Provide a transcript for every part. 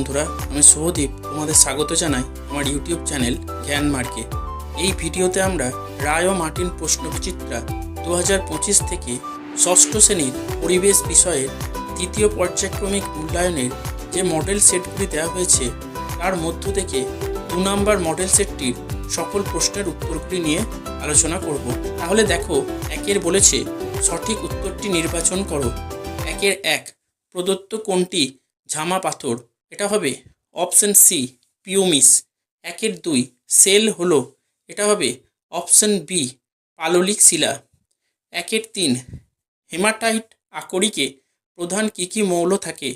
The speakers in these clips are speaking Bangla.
বন্ধুরা, আমি শুভদীপ তোমাদের স্বাগত জানাই আমার ইউটিউব চ্যানেল জ্ঞান মার্কে এই ভিডিওতে আমরা রায় ও মার্টিন প্রশ্নবিচিত্রা দু হাজার পঁচিশ থেকে ষষ্ঠ শ্রেণির পরিবেশ বিষয়ে তৃতীয় পর্যায়ক্রমিক মূল্যায়নের যে মডেল সেটগুলি দেওয়া হয়েছে, তার মধ্য থেকে দু নম্বর মডেল সেটটির সকল প্রশ্নের উত্তরগুলি নিয়ে আলোচনা করব। তাহলে দেখো, একের বলেছে, সঠিক উত্তরটি নির্বাচন করো। একের এক, প্রদত্ত কোনটি ঝামা পাথর এটা হবে অপশন সি, পিওমিস। একের দুই, সেল হলো। এটা হবে অপশন বি, পাললিক শিলা। একের তিন, হেমাটাইট আকরিকে প্রধান কী কী মৌল থাকে?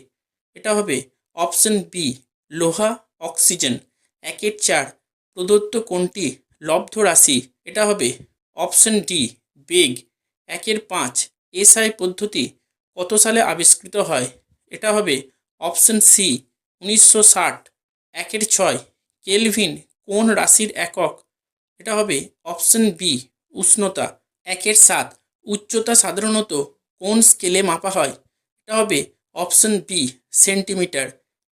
এটা হবে অপশন বি, লোহা, অক্সিজেন। একের চার, প্রদত্ত কোনটি লব্ধ রাশি? এটা হবে অপশন ডি, বেগ। একের পাঁচ এসআই পদ্ধতি কত সালে আবিষ্কৃত হয়? এটা হবে অপশন সি উনিশশো ষাট। একের ছয়, কেলভিন কোন রাশির একক? এটা হবে অপশন বি উষ্ণতা। একের সাত, উচ্চতা সাধারণত কোন স্কেলে মাপা হয়? এটা হবে অপশন বি সেন্টিমিটার।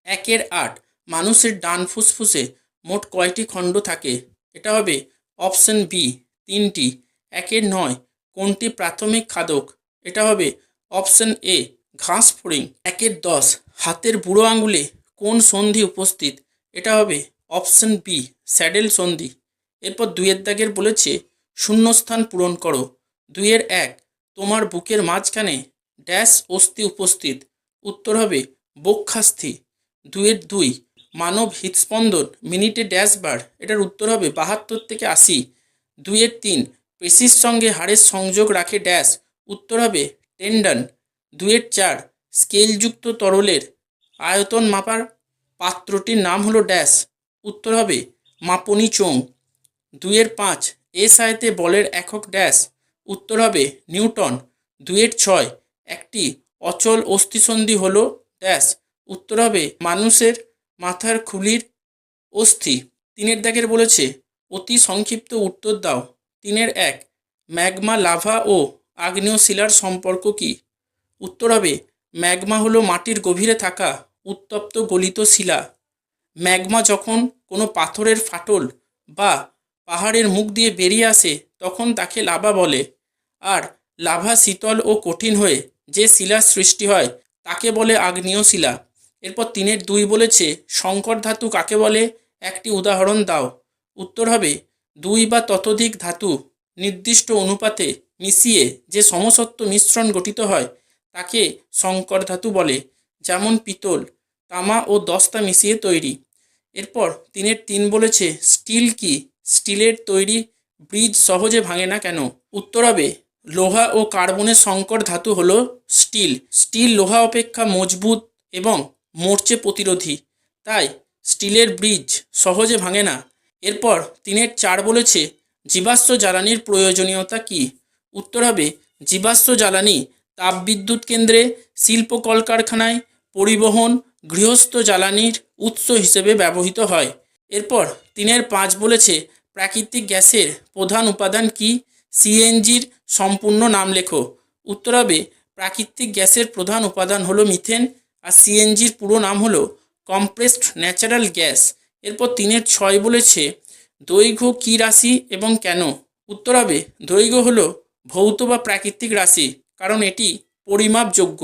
একের আট, মানুষের ডান ফুসফুসে মোট কয়টি খণ্ড থাকে? এটা হবে অপশন বি তিনটি। একের নয়, কোনটি প্রাথমিক খাদক? এটা হবে অপশন এ ঘাস ফড়িং। একের দশ, হাতের বুড়ো আঙুলে কোন সন্ধি উপস্থিত? এটা হবে অপশন বি স্যাডেল সন্ধি। এরপর দুইয়ের দাগের বলেছে, শূন্যস্থান পূরণ করো। দুইয়ের এক, তোমার বুকের মাঝখানে ড্যাশ অস্থি উপস্থিত। উত্তর হবে বক্ষাস্থি। দুইয়ের দুই, মানব হৃদস্পন্দন মিনিটে ড্যাশ বার। এটার উত্তর হবে বাহাত্তর থেকে আশি। দুইয়ের তিন, পেশির সঙ্গে হাড়ের সংযোগ রাখে ড্যাশ। উত্তর হবে টেন্ডন। দুইয়ের চার, স্কেলযুক্ত তরলের আয়তন মাপার পাত্রটির নাম হলো ড্যাশ। উত্তর হবে মাপনি চোং দুইয়ের পাঁচ এস আয়তে বলের একক ড্যাশ। উত্তর হবে নিউটন। দুইয়ের ছয়, একটি অচল অস্থিসন্ধি হল ড্যাশ। উত্তর হবে মানুষের মাথার খুলির অস্থি। তিনের দাগের বলেছে, অতি সংক্ষিপ্ত উত্তর দাও। তিনের এক, ম্যাগমা লাভা ও আগ্নেয় শিলার সম্পর্ক কি? উত্তর হবে, ম্যাগমা হলো মাটির গভীরে থাকা উত্তপ্ত গলিত শিলা। ম্যাগমা যখন কোনো পাথরের ফাটল বা পাহাড়ের মুখ দিয়ে বেরিয়ে আসে, তখন তাকে লাভা বলে। আর লাভা শীতল ও কঠিন হয়ে যে শিলার সৃষ্টি হয়, তাকে বলে আগ্নেয় শিলা। এরপর তিনের দুই বলেছে সংকর ধাতু কাকে বলে? একটি উদাহরণ দাও। উত্তর হবে, দুই বা ততোধিক ধাতু নির্দিষ্ট অনুপাতে মিশিয়ে যে সমসত্ব মিশ্রণ গঠিত হয়, তাকে সংকর ধাতু বলে। যেমন পিতল, তামা ও দস্তা মিশিয়ে তৈরি। এরপর তিনের তিন বলেছে, স্টিল কি? স্টিলের তৈরি ব্রিজ সহজে ভাঙে না কেন? উত্তর হবে, লোহা ও কার্বনের সংকর ধাতু হল স্টিল। স্টিল লোহা অপেক্ষা মজবুত এবং মোর্চে প্রতিরোধী। তাই স্টিলের ব্রিজ সহজে ভাঙে না। এরপর তিনের চার বলেছে, জীবাশ্ম জ্বালানির প্রয়োজনীয়তা কি? উত্তর হবে, জীবাশ্ম জ্বালানি, তাপবিদ্যুৎ কেন্দ্রে, শিল্প কলকারখানায় পরিবহন গৃহস্থ জ্বালানির উৎস হিসেবে ব্যবহৃত হয়। এরপর তিনের পাঁচ বলেছে, প্রাকৃতিক গ্যাসের প্রধান উপাদান কি? সিএনজির সম্পূর্ণ নাম লেখো। উত্তর হবে, প্রাকৃতিক গ্যাসের প্রধান উপাদান হলো মিথেন, আর সিএনজির পুরো নাম হলো কম্প্রেসড ন্যাচারাল গ্যাস। এরপর তিনের ছয় বলেছে, দৈর্ঘ্য কী রাশি এবং কেন? উত্তর হবে, দৈর্ঘ্য হলো ভৌত বা প্রাকৃতিক রাশি, কারণ এটি পরিমাপযোগ্য।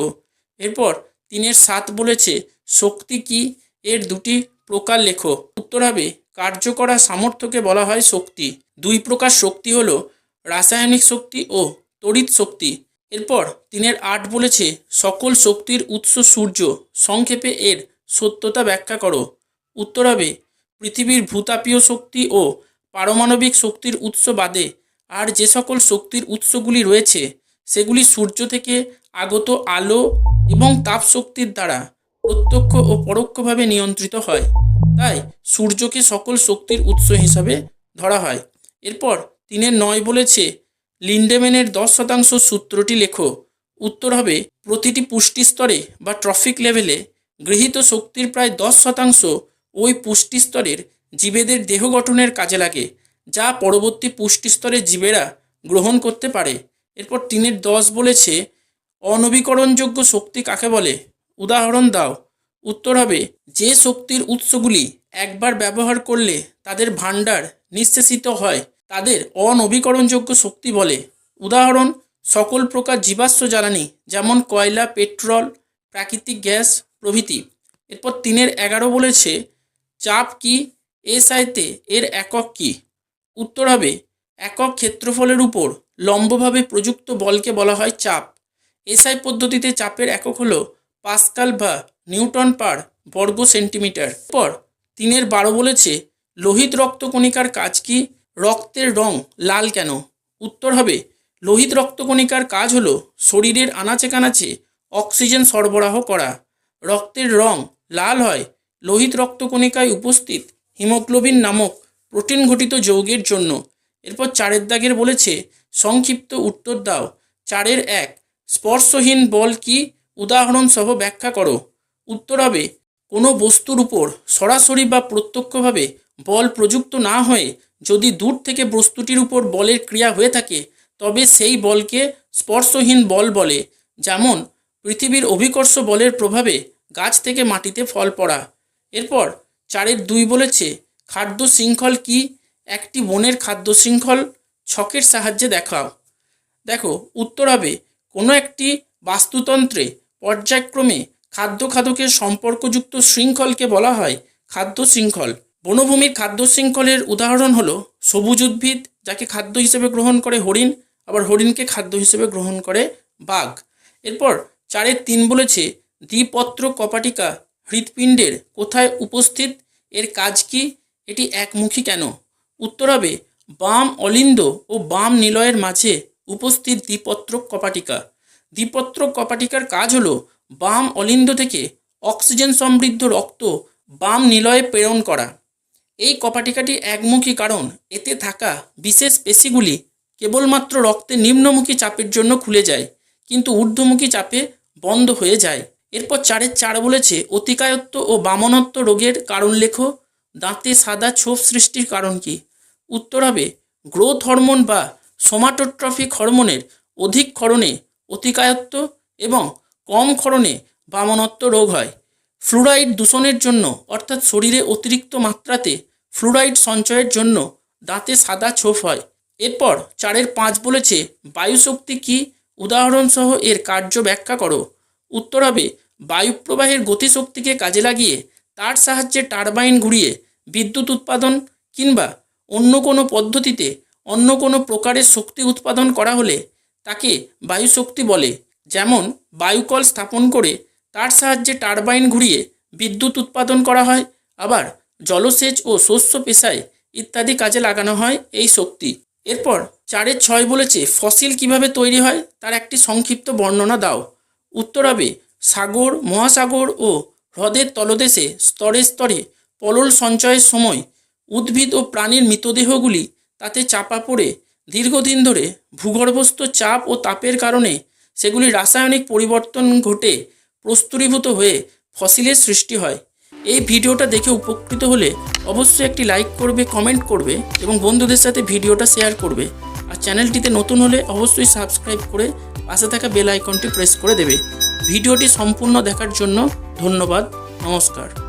এরপর তিনের সাত বলেছে, শক্তি কি? এর দুটি প্রকার লেখো। উত্তর হবে, কার্যকরা সামর্থ্যকে বলা হয় শক্তি। দুই প্রকার শক্তি হলো, রাসায়নিক শক্তি ও তড়িৎ শক্তি। এরপর তিনের আট বলেছে, সকল শক্তির উৎস সূর্য। সংক্ষেপে এর সত্যতা ব্যাখ্যা করো। উত্তর হবে, পৃথিবীর ভূতাপীয় শক্তি ও পারমাণবিক শক্তির উৎস বাদে আর যে সকল শক্তির উৎসগুলি রয়েছে, সেগুলি সূর্য থেকে আগত আলো এবং তাপ শক্তির দ্বারা প্রত্যক্ষ ও পরোক্ষভাবে নিয়ন্ত্রিত হয়। তাই সূর্যকে সকল শক্তির উৎস হিসাবে ধরা হয়। এরপর তিনের নয় বলেছে, লিন্ডেম্যানের দশ শতাংশ সূত্রটি লেখো। উত্তর হবে, প্রতিটি পুষ্টি স্তরে বা ট্রফিক লেভেলে গৃহীত শক্তির প্রায় দশ শতাংশ ওই পুষ্টি স্তরের জীবেদের দেহ গঠনের কাজে লাগে, যা পরবর্তী পুষ্টি স্তরের জীবেরা গ্রহণ করতে পারে। এরপর তিনের দশ বলেছে অনবীকরণযোগ্য শক্তি কাকে বলে? উদাহরণ দাও। উত্তর হবে, যে শক্তির উৎসগুলি একবার ব্যবহার করলে তাদের ভাণ্ডার নিঃশেষিত হয়, তাদের অনবীকরণযোগ্য শক্তি বলে। উদাহরণ, সকল প্রকার জীবাশ্ম জ্বালানি, যেমন কয়লা, পেট্রোল, প্রাকৃতিক গ্যাস, প্রভৃতি। এরপর তিনের এগারো বলেছে, চাপ কি? এসআইতে এর একক কি? উত্তর হবে, একক ক্ষেত্রফলের উপর লম্বভাবে প্রযুক্ত বলকে বলা হয় চাপ। এসআই পদ্ধতিতে চাপের একক হলো পাস্কাল বা নিউটন পার বর্গ সেন্টিমিটার। পর তিনের বারো বলেছে, লোহিত রক্তকণিকার কাজ কি? রক্তের রং লাল কেন? উত্তর হবে, লোহিত রক্তকণিকার কাজ হলো শরীরের আনাচে কানাচে অক্সিজেন সরবরাহ করা। রক্তের রং লাল হয়, লোহিত রক্তকণিকায় উপস্থিত হিমোগ্লোবিন নামক প্রোটিন ঘটিত যৌগের জন্য। এরপর চারের দাগের বলেছে, সংক্ষিপ্ত উত্তর দাও, চারের এক স্পর্শহীন বল কি? উদাহরণ সহ ব্যাখ্যা করো। উত্তর হবে, কোনো বস্তুর উপর সরাসরি বা প্রত্যক্ষভাবে বল প্রযুক্ত না হয়ে যদি দূর থেকে বস্তুটির উপর বলের ক্রিয়া হয়ে থাকে, তবে সেই বলকে স্পর্শহীন বল বলে, যেমন পৃথিবীর অভিকর্ষ বলের প্রভাবে গাছ থেকে মাটিতে ফল পড়া। এরপর চারের দুই বলেছে, খাদ্য শৃঙ্খল কি? একটি বনের খাদ্য শৃঙ্খল, ছকের সাহায্যে দেখাও। দেখো, উত্তর হবে কোনো একটি বাস্তুতন্ত্রে পর্যায়ক্রমে খাদ্য খাদকের সম্পর্কযুক্ত শৃঙ্খলকে বলা হয় খাদ্য শৃঙ্খল। বনভূমির খাদ্য শৃঙ্খলের উদাহরণ হলো সবুজ উদ্ভিদ, যাকে খাদ্য হিসেবে গ্রহণ করে হরিণ, আবার হরিণকে খাদ্য হিসেবে গ্রহণ করে বাঘ। এরপর চারের তিন বলেছে, দ্বিপত্র কপাটিকা হৃৎপিণ্ডের কোথায় উপস্থিত, এর কাজ কি, এটি একমুখী কেন? উত্তর হবে, বাম অলিন্দ ও বাম নিলয়ের মাঝে উপস্থিত দ্বিপত্র কপাটিকা। দ্বিপত্র কপাটিকার কাজ হলো বাম অলিন্দ থেকে অক্সিজেন সমৃদ্ধ রক্ত বাম নিলয়ে প্রেরণ করা। এই কপাটিকাটি একমুখী কারণ, এতে থাকা বিশেষ পেশিগুলি কেবলমাত্র রক্তে নিম্নমুখী চাপের জন্য খুলে যায়, কিন্তু ঊর্ধ্বমুখী চাপে বন্ধ হয়ে যায়। এরপর চারের চার বলেছে, অতিকায়ত্ব ও বামনত্ব রোগের কারণ লেখো, দাঁতে সাদা ছোপ সৃষ্টির কারণ কি? উত্তর হবে, গ্রোথ হরমোন বা সোমাটোট্রফিক হরমোনের অধিক ক্ষরণে অতিকায়ত্ব এবং কম ক্ষরণে বামনত্ব রোগ হয়। ফ্লুরাইড দূষণের জন্য, অর্থাৎ শরীরে অতিরিক্ত মাত্রাতে ফ্লুরাইড সঞ্চয়ের জন্য দাঁতে সাদা ছোপ হয়। এরপর চারের পাঁচ বলেছে, বায়ুশক্তি কি? উদাহরণসহ এর কার্য ব্যাখ্যা করো। উত্তর হবে, বায়ুপ্রবাহের গতিশক্তিকে কাজে লাগিয়ে তার সাহায্যে টারবাইন ঘুরিয়ে বিদ্যুৎ উৎপাদন কিংবা অন্য কোনো পদ্ধতিতে অন্য কোনো প্রকারের শক্তি উৎপাদন করা হলে তাকে বায়ুশক্তি বলে। যেমন বায়ুকল স্থাপন করে তার সাহায্যে টারবাইন ঘুরিয়ে বিদ্যুৎ উৎপাদন করা হয়, আবার জলসেচ ও শস্য পেশায় ইত্যাদি কাজে লাগানো হয় এই শক্তি। এরপর চারে ছয় বলেছে, ফসিল কীভাবে তৈরি হয় তার একটি সংক্ষিপ্ত বর্ণনা দাও। উত্তর হবে সাগর, মহাসাগর ও হ্রদের তলদেশে স্তরে স্তরে পলল সঞ্চয়ের সময় উদ্ভিদ ও প্রাণীর মৃতদেহগুলি তাতে চাপা পড়ে দীর্ঘদিন ধরে ভূগর্ভস্থ চাপ ও তাপের কারণে সেগুলি রাসায়নিক পরিবর্তন ঘটে প্রস্তুরীভূত হয়ে ফসিলের সৃষ্টি হয়। এই ভিডিওটা দেখে উপকৃত হলে অবশ্যই একটি লাইক করবে, কমেন্ট করবে এবং বন্ধুদের সাথে ভিডিওটা শেয়ার করবে। আর চ্যানেলটিতে নতুন হলে অবশ্যই সাবস্ক্রাইব করে পাশে থাকা বেল আইকনটি প্রেস করে দেবে। ভিডিওটি সম্পূর্ণ দেখার জন্য ধন্যবাদ, নমস্কার।